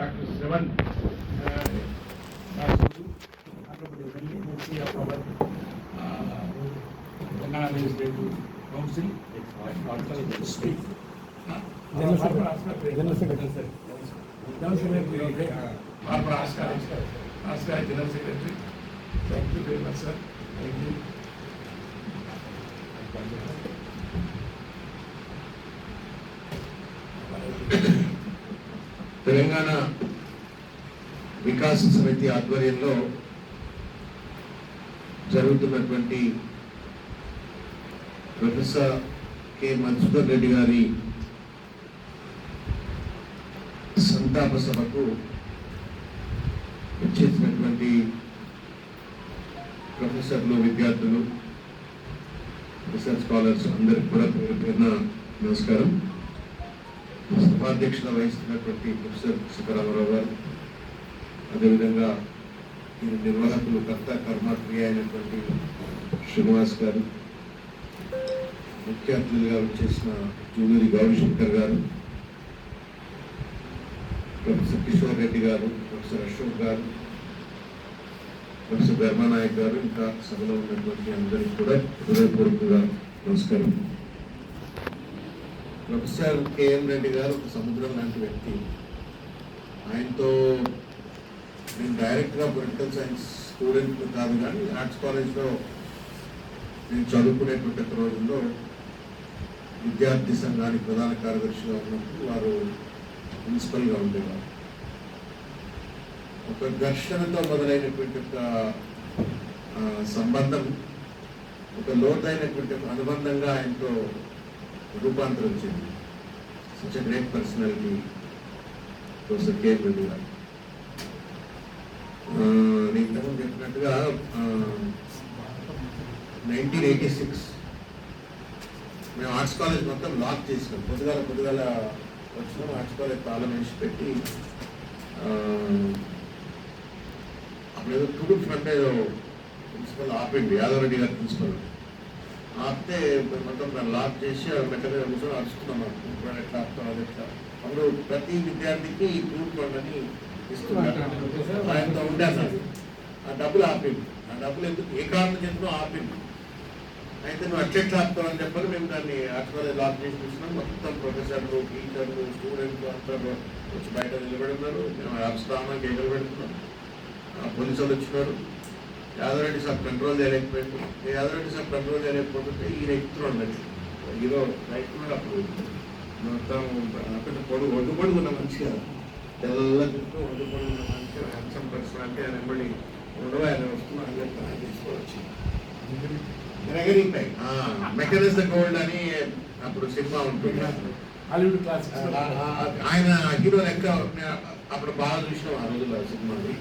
Dr. Sevan uh, of our uh, Legislative Council, General Secretary, General Secretary, General secretary Telangana Vikasa Samiti ఆధ్వర్యంలో జరుగుతున్నటువంటి professor K. Madhusudan Reddy గారి సంతాప సభకు వచ్చేసినటువంటి ప్రొఫెసర్లు విద్యార్థులు రీసెర్చ్ స్కాలర్స్ అందరికి కూడా పేరు పేరున నమస్కారం. ఉపాధ్యక్షత వహిస్తున్నటువంటి ప్రొఫెసర్ సుబ్బరామరావు గారు అదేవిధంగా ఈ నిర్వాహకులు కర్త కర్మక్రియ అయినటువంటి శ్రీనివాస్ గారు ముఖ్య అతిథులుగా వచ్చేసిన జూలూరి గౌరీశంకర్ గారు ప్రొఫెసర్ కిషోర్ రెడ్డి గారు ప్రొఫెసర్ అశోక్ గారు ప్రొఫెసర్ బ్రహ్మనాయక్ గారు ఇంకా సభలో ఉన్నటువంటి అందరికీ కూడా హృదయపూర్వకంగా నమస్కారం. ప్రొఫెసర్ కేఎం రెడ్డి గారు ఒక సముద్రం లాంటి వ్యక్తి. ఆయనతో నేను డైరెక్ట్గా పొలిటికల్ సైన్స్ స్టూడెంట్ కాదు కానీ ఆర్ట్స్ కాలేజ్లో నేను చదువుకునేటువంటి ఒక రోజుల్లో విద్యార్థి సంఘానికి ప్రధాన కార్యదర్శిగా ఉన్నప్పుడు వారు ప్రిన్సిపల్గా ఉండేవారు. ఒక ఘర్షణతో మొదలైనటువంటి ఒక సంబంధం ఒక లోతైనటువంటి అనుబంధంగా ఆయనతో రూపాంతరం చెంది సచ్ గ్రేట్ పర్సనాలిటీ ప్రొఫెసర్ కేర్ రెడ్డి గారు. నేను ఇంతకుముందు చెప్పినట్టుగా నైన్టీన్ ఎయిటీ సిక్స్ మేము ఆర్ట్స్ కాలేజ్ మొత్తం లాక్ చేసినాం. పొద్దుగాల పొద్దుగాల వచ్చినాం. ఆర్ట్స్ కాలేజ్ తాళం వేసి పెట్టి ఆ, అప్పుడు ఏదో ఫ్రంట్ ఏదో ప్రిన్సిపల్ ఆపండి యాదవ్ రెడ్డి గారు ప్రిన్సిపల్ ఆపితే మొత్తం దాన్ని లాక్ చేసి ఆ కూర్చొని అరుస్తున్నాం ఇప్పుడు ఎట్లా ఆపుతాం అది ఎట్లా? అప్పుడు ప్రతి విద్యార్థికి ఈ గ్రూప్ ఫండ్ అని ఇస్తున్నారు. ఆయనతో ఆ డబ్బులు ఆపింది ఆ డబ్బులు ఎందుకు? ఏ కారణం చేసినా ఆపింది అయితే నువ్వు అట్లెట్లా ఆపుతావని చెప్పని మేము దాన్ని అట్లా లాక్ చేసి చూసినాం మొత్తం ప్రొఫెసర్లు టీచర్లు స్టూడెంట్లు అందరూ వచ్చి బయట నిలబడి ఉన్నారు. మేము ఆపుస్తామని గేగలు పెడుతున్నాం. ఆ వచ్చినారు. యాదవరెడ్డి సార్ కంట్రోల్ చేయలేకపోయింది. యాదవరెడ్డి సార్ కంట్రోల్ ఈయన ఎక్కుతున్నాడు అన్నట్టు హీరో రైట్ కూడా అప్పుడు మొత్తం అక్కడ పొడుగు ఒడ్డు పొడుగున్న మంచిగా తెల్ల చుట్టూ ఒడ్డు పొడుగున్న మంచిగా హ్యాండ్సమ్ పర్సన్ అంటే ఆయన వెంబడి ఉండవు ఆయన వస్తున్నా అని చెప్పి ఆయన తీసుకోవచ్చు. మెకానిస్ ద గోల్డ్ అని అప్పుడు సినిమా ఉంటుంది. హాలీవుడ్ క్లాసిక్స్ ఆయన హీరో లెక్క అప్పుడు బాగా చూసినాం ఆ రోజుల్లో సినిమాని.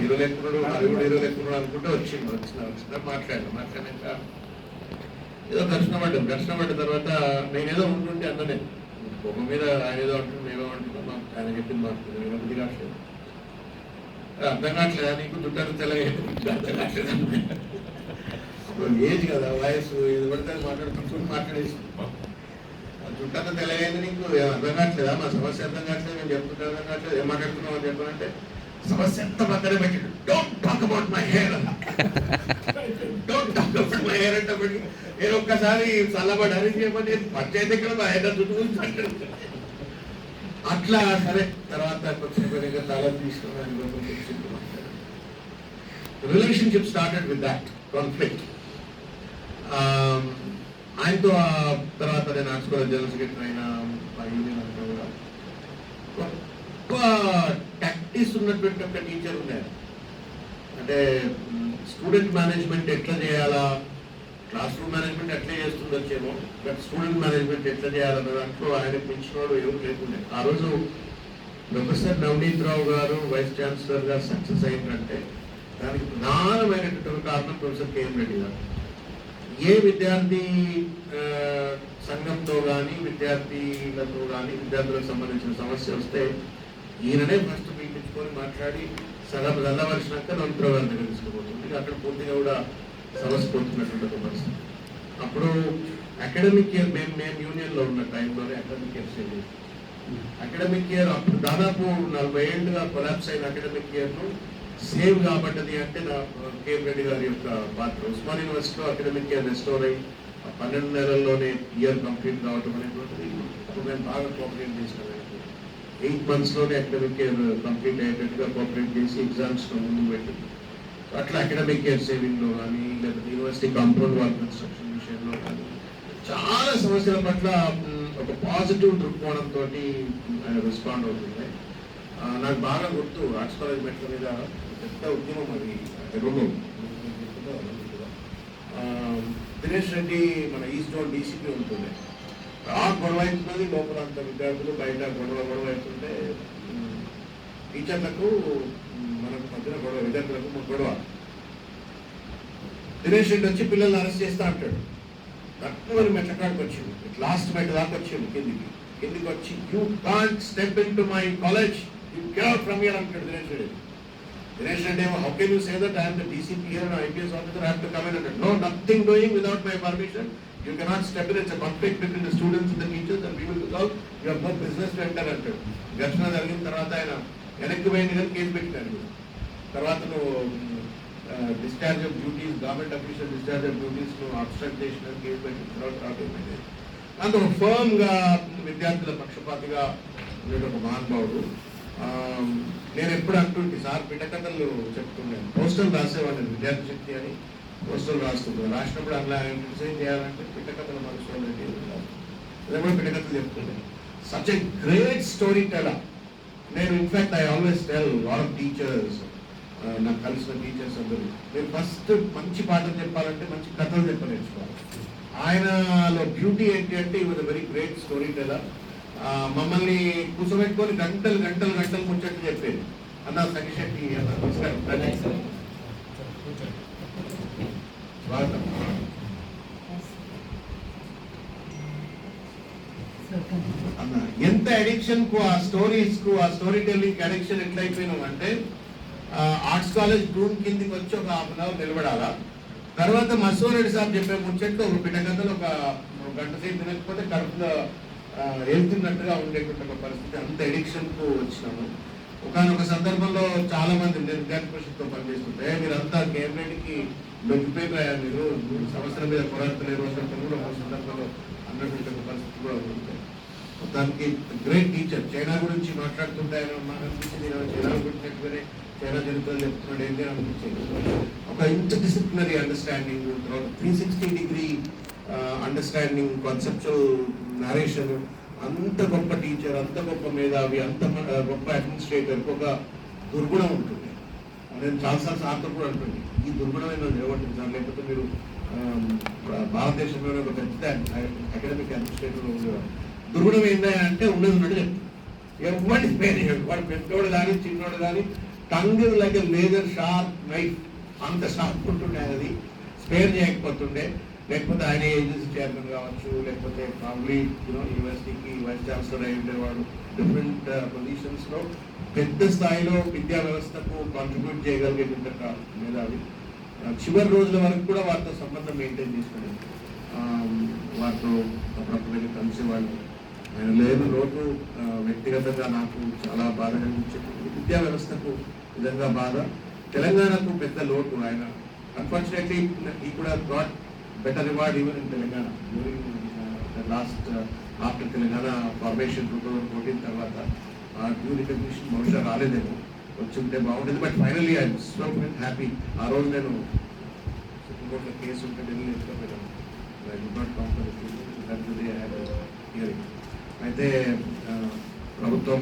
హీరో లెక్కున్నాడు హాలీవుడ్ హీరో లేకున్నాడు అనుకుంటే వచ్చింది వచ్చిన వచ్చిన మాట్లాడాను మాట్లాడాక ఏదో ఘర్షణ పడ్డాం. ఘర్షణ పడ్డ తర్వాత నేనేదో ఉంటుంటే అన్ననే ఒక మీద ఆయన ఏదో అంటున్నాం మేమో అంటున్నాం మాకు ఆయన చెప్పింది మాకు నేను కావట్లేదు అర్థం కావట్లేదా? నీకు దుట్టారు తెల్లగా అర్థం కావట్లేదు? ఏజ్ కదా వయసు ఇది పడితే మాట్లాడుకుంటూ మాట్లాడేసి. చుట్టాత తెలియదు నీకు అర్థం కావట్లేదా? మా సమస్య అర్థం కావట్లేదు నేను చెప్తుంటే అర్థం కావట్లేదు. ఏం మాట్లాడుతున్నావు అని చెప్పాలంటే సమస్య ఎంత పక్కన పెట్టాడు don't talk about my hair don't talk about my hair అంటే నేను ఒక్కసారి చల్లబడాలి చెప్పని పంచాయతీ ఇక్కడ మా హెయిర్ చుట్టూ గురించి మాట్లాడుతున్నాను. అట్లా సరే తర్వాత కొంచెం తాళం తీసుకున్నాను relationship started with that conflict ఆయనతో ఆ తర్వాత నేను ఆర్ట్స్కోల జనరల్ సెక్రటరీ అయిన యూనియన్ అంతా కూడా. గొప్ప ప్రాక్టీస్ ఉన్నటువంటి ఒక టీచర్ ఉన్నారు. అంటే స్టూడెంట్ మేనేజ్మెంట్ ఎట్లా చేయాలా? క్లాస్ రూమ్ మేనేజ్మెంట్ ఎట్లా చేస్తుండొచ్చేమో బట్ స్టూడెంట్ మేనేజ్మెంట్ ఎట్లా చేయాలన్న దాంట్లో ఆయన పెంచినోడు ఎవరు లేకుండే. ఆ రోజు ప్రొఫెసర్ నవనీత్ రావు గారు వైస్ ఛాన్సలర్ గారు సక్సెస్ అయిందంటే దానికి ప్రధానమైనటువంటి కారణం ప్రొఫెసర్ కేఎం రెడ్డి గారు. ఏ విద్యార్థి సంఘంతో కానీ విద్యార్థులతో కానీ విద్యార్థులకు సంబంధించిన సమస్య వస్తే ఈయననే ఫస్ట్ తీసుకొని మాట్లాడి సగం చల్లవలసినాక నలుగురు గారి దగ్గర తీసుకుపోతుంది అక్కడ పూర్తిగా కూడా సమస్య పోతున్నటువంటి ఒక పరిస్థితి. అప్పుడు అకాడమిక్ ఇయర్ మేము మేము యూనియన్లో ఉన్న టైంలోనే అకాడమిక్ ఇయర్ చేయాలి అకాడమిక్ ఇయర్ అప్పుడు దాదాపు నలభై ఏళ్ళుగా కొలాప్స్ అయిన అకాడమిక్ ఇయర్ను సేవ్ కాబట్టది అంటే నా కేఎం రెడ్డి గారి యొక్క పాత్ర. ఉస్మాన్ యూనివర్సిటీలో అకాడమిక్ ఇయర్ రెస్టోర్ అయ్యి పన్నెండు నెలల్లోనే ఇయర్ కంప్లీట్ కావటం అనేటువంటిది అప్పుడు మేము బాగా కోఆపరేట్ చేసిన. ఎయిట్ మంత్స్లోనే అకాడమిక్ ఇయర్ కంప్లీట్ అయ్యేటట్టుగా కోఆపరేట్ చేసి ఎగ్జామ్స్ ముందు పెట్టింది. అట్లా అకాడమిక్ ఇయర్ సేవింగ్లో కానీ లేకపోతే యూనివర్సిటీ కాంపౌండ్ వాల్ కన్స్ట్రక్షన్ విషయంలో కానీ చాలా సమస్యల పట్ల ఒక పాజిటివ్ దృక్కోణంతో రెస్పాండ్ అవుతుంది నాకు బాగా గుర్తు ఆర్ట్స్ కాలేజ్ మెట్ల మీద పెద్ద ఉద్యమం అది ఎరువు దినేష్ రెడ్డి మన ఈస్ట్ జోన్ డీసీపీ ఉంటుంది ఆ గొడవ అవుతున్నది లోపల అంత విద్యార్థులు బయట గొడవ గొడవ అవుతుంటే టీచర్లకు మనకు మధ్యన గొడవ విద్యార్థులకు గొడవ. దినేష్ రెడ్డి వచ్చి పిల్లల్ని అరెస్ట్ చేస్తా అంటాడు. తక్కువ మెట్ల కాడికి వచ్చింది లాస్ట్ మెట్ దాకా వచ్చింది కిందికి. కిందికి వచ్చి you can't step into my college you get from year అంటాడు దినేష్ రెడ్డి. దినేష్ రెడ్డి ఏమో how can you say that I'm the DCP here IPS officer have to come in అంటాడు. No nothing doing without my permission you cannot step in it's conflict between the students the teachers and people resolve you have no business to enter అంటాడు ఘర్షణ జరిగిన తర్వాత ఆయన వెనక్కి పోయింది కానీ case పెట్టినాడు. తర్వాత నువ్వు discharge of duties government official discharge of duties నువ్వు అబ్స్ట్రాక్ట్ చేసిన కేసు పెట్టిన తర్వాత తర్వాత ఏమైంది? అంత ఒక ఫర్మ్గా విద్యార్థుల పక్షపాతిగా ఉండేది ఒక మహానుభావుడు. నేను ఎప్పుడు అంటుంటే సార్ పిటకథలు చెప్తున్నాను పోస్టల్ రాసేవాడిని విద్యార్థి శక్తి అని. పోస్టల్ రాస్తుంటాను రాసినప్పుడు అలా డిజైన్ చేయాలంటే పిటకథలు మనసు కూడా పిటకథలు చెప్తున్నాను such a great story teller నేను in fact I always tell lot of teachers నాకు కలిసిన టీచర్స్ అందరూ మీరు ఫస్ట్ మంచి పాఠం చెప్పాలంటే మంచి కథలు చెప్ప నేర్చుకోవాలి. ఆయనలో బ్యూటీ ఏంటి అంటే he was very great story teller మమ్మల్ని కూర్చోబెట్టుకొని గంటలు గంటలు గంటలు ముచ్చట్లు చెప్పేది. అన్న సఖిశెట్టి అన్న నమస్కారం. ఎంత అడిక్షన్కు ఆ స్టోరీస్కు ఆ స్టోరీ టెల్లింగ్ అడిక్షన్ ఎట్లయిపోయినాం అంటే ఆర్ట్స్ కాలేజ్ రూమ్ కిందికి వచ్చి ఒక హాఫ్ అన్ అవర్ నిలబడాలా? తర్వాత మసూరెడ్డి సార్ చెప్పే ముచ్చట్లు ఒక పిటకథలు ఒక ఒక గంట సేపు తినకపోతే కడుపులో వెళ్తున్నట్టుగా ఉండేటువంటి ఒక పరిస్థితి అంత అడిక్షన్కు వచ్చినాము. ఒకనొక సందర్భంలో చాలా మంది నేను పరిషత్తో పనిచేస్తుంటే మీరంతా కేబినెట్కి లొంగిపోయిపోయారు మీరు మీరు సమస్యల మీద పోరాడతలేరు అన్నట్టు కూడా ఒక సందర్భంలో అన్నటువంటి పరిస్థితి కూడా ఉంటుంది మొత్తానికి గ్రేట్ టీచర్ చైనా గురించి మాట్లాడుతుంటాయని మాకు అనిపించింది చైనా గురించి ఎక్కువనే చైనా చరిత్ర చెప్తున్నాడు ఏంటి అనిపించింది. ఒక ఇంటర్ డిసిప్లినరీ అండర్స్టాండింగ్ తర్వాత three sixty degree understanding conceptual narration అంత గొప్ప టీచర్ అంత గొప్ప మేధావి అంత గొప్ప అడ్మినిస్ట్రేటర్ ఒక దుర్గుణం ఉంటుంది. నేను చాలాసార్లు సార్తో కూడా అంటుంది. ఈ దుర్గుణమైన నిలబట్టింది లేకపోతే మీరు భారతదేశంలోనే ఒక పెద్ద అకాడమిక్ అడ్మినిస్ట్రేటర్ ఉండేవారు? దుర్గుణం ఏందా అంటే ఉన్నది ఉన్నట్టు చెప్తాను ఎవరి పేరు వాడు పెద్దోడు కానీ చిన్నోడు కానీ tongue like laser sharp knife అంత షార్ప్ ఉంటుండే అది స్పేర్ చేయకపోతుండే. లేకపోతే ఆయన ఏజెన్సీ చైర్మన్ కావచ్చు లేకపోతే ప్రాబ్లీ యూనో యూనివర్సిటీకి వైస్ ఛాన్సలర్ అయి ఉండేవాడు. డిఫరెంట్ పొజిషన్స్లో uh, పెద్ద స్థాయిలో విద్యా వ్యవస్థకు కాంట్రిబ్యూట్ చేయగలిగేటంత మేధావి. చివరి రోజుల వరకు కూడా వారితో సంబంధం మెయింటైన్ చేసుకోలేదు వారితో అప్పుడప్పుడు కలిసేవాళ్ళు ఆయన లేని లోటు వ్యక్తిగతంగా నాకు చాలా బాధ కలిగించింది విద్యా వ్యవస్థకు నిజంగా బాధ తెలంగాణకు పెద్ద లోటు ఆయన. అన్ఫార్చునేట్లీ ఈ కూడా got better reward even in Telangana during last after Telangana formation two thousand fourteen తర్వాత డ్యూ రికగ్నిషన్ బహుశా రాలేదేమో. వచ్చి ఉంటే బాగుండేది but finally I so happy ఆ రోజు నేను సుప్రీంకోర్టులో కేసు ఉంటే ఢిల్లీ ఎత్తుకోపోయాను ఐ డి నాట్ హియరింగ్ అయితే ప్రభుత్వం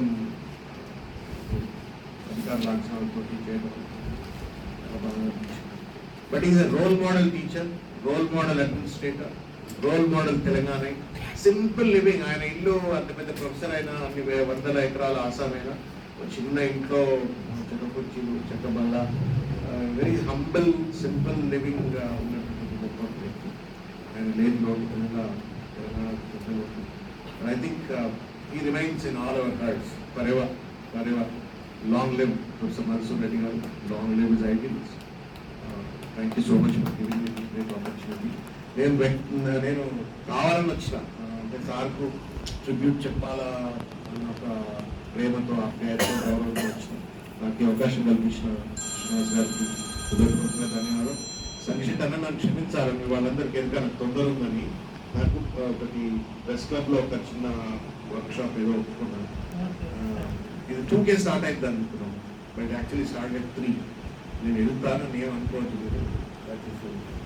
అధికార లాంఛనాలతో చేయడం but is role model teacher role model administrator role model Telangana. Simple living ఆయన ఇల్లు అంత పెద్ద ప్రొఫెసర్ అయినా అన్ని వందల ఎకరాల ఆసామైనా. ఒక చిన్న ఇంట్లో చెక్క కుర్చీలు చెక్క బల్ల వెరీ హంబల్ సింపుల్ లివింగ్ ఉన్నటువంటి గొప్ప వ్యక్తి. ఆయన లేదు లోటు Telangana Telangana I think he remains in all our hearts forever forever long live professor Mansoor Reddy garu long live his ideals thank you so much for giving me great opportunity నేను నేను కావాలని వచ్చిన అంటే సార్కు tribute చెప్పాలా ఒక ప్రేమతో ఆప్యాయతతో గౌరవంతో వచ్చిన నాకు అవకాశం కల్పించిన శ్రీనివాస్ గారికి హృదయపూర్వకంగా ధన్యవాదాలు. సంక్షిత్ అన్న నన్ను క్షమించాలని మీ వాళ్ళందరికీ ఎందుకంటే నాకు తొందర ఉందని నాకు ఒకటి ప్రెస్ క్లబ్లో ఒక చిన్న వర్క్షాప్ ఏదో ఒప్పుకున్నాను. ఇది టూ కే స్టార్ట్ అయింది అనుకున్నాం but actually start at three నేను వెళ్తాను నేను అనుకోవట్లేదు. That is all.